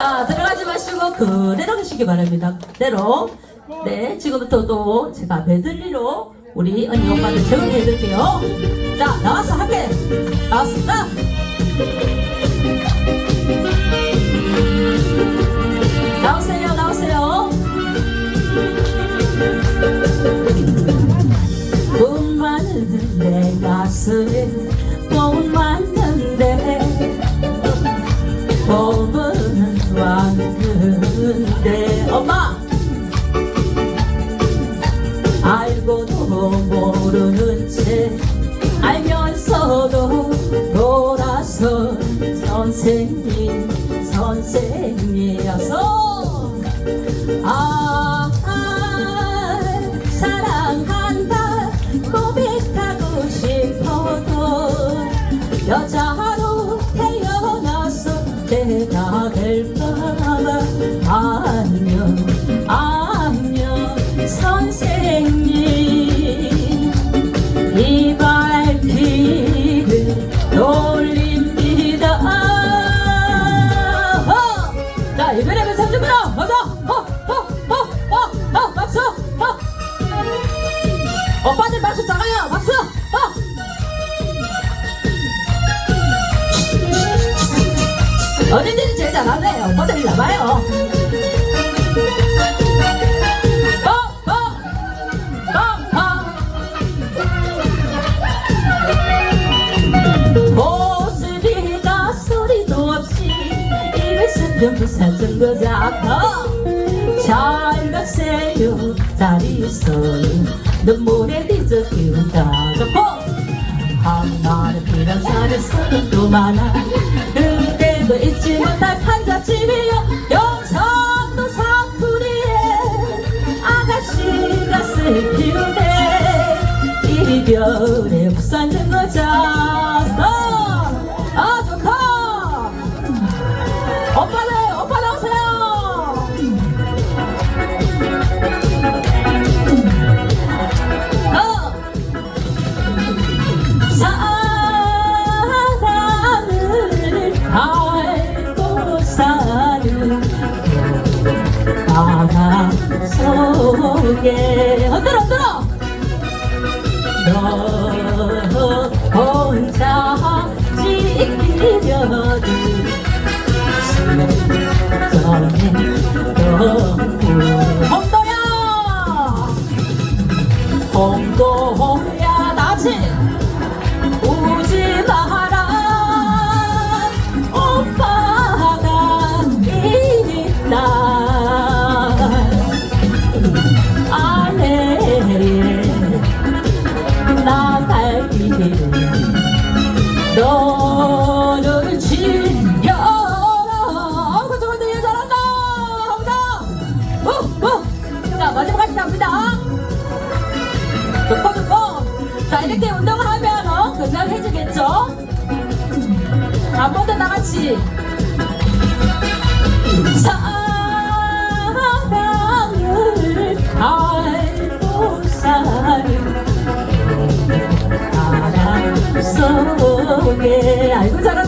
자, 들어가지 마시고 그대로 가시기 바랍니다. 그대로. 네, 지금부터 또 제가 메들리로 우리 언니 오빠들 정리해 드릴게요. 자, 나와서 함께 알고도 모르는 채 알면서도 돌아선 선생님 선생이어서 아, 아 사랑한다. 고백하고 싶어도 여자로 태어나서 내가 될까봐 안녕 안녕 선생님 이 발길을 돌립니다 어! 자 이번에는 삼주부로 먼저 허허허허허 전부 사정거 잡아 잘 가세요. 잘 있어요 눈물에 뒤적이다. 좋고 한마디 필요한 사는 사람도 많아. 그때도 잊지 못할 한자집이요 영산도 사투리에 아가씨가 슬피우네 이별의 바람 속에 흔들어 흔들어 너 혼자 지키려는 더 나같이 사랑을 알고 사는 바람 속에. 아이고 잘한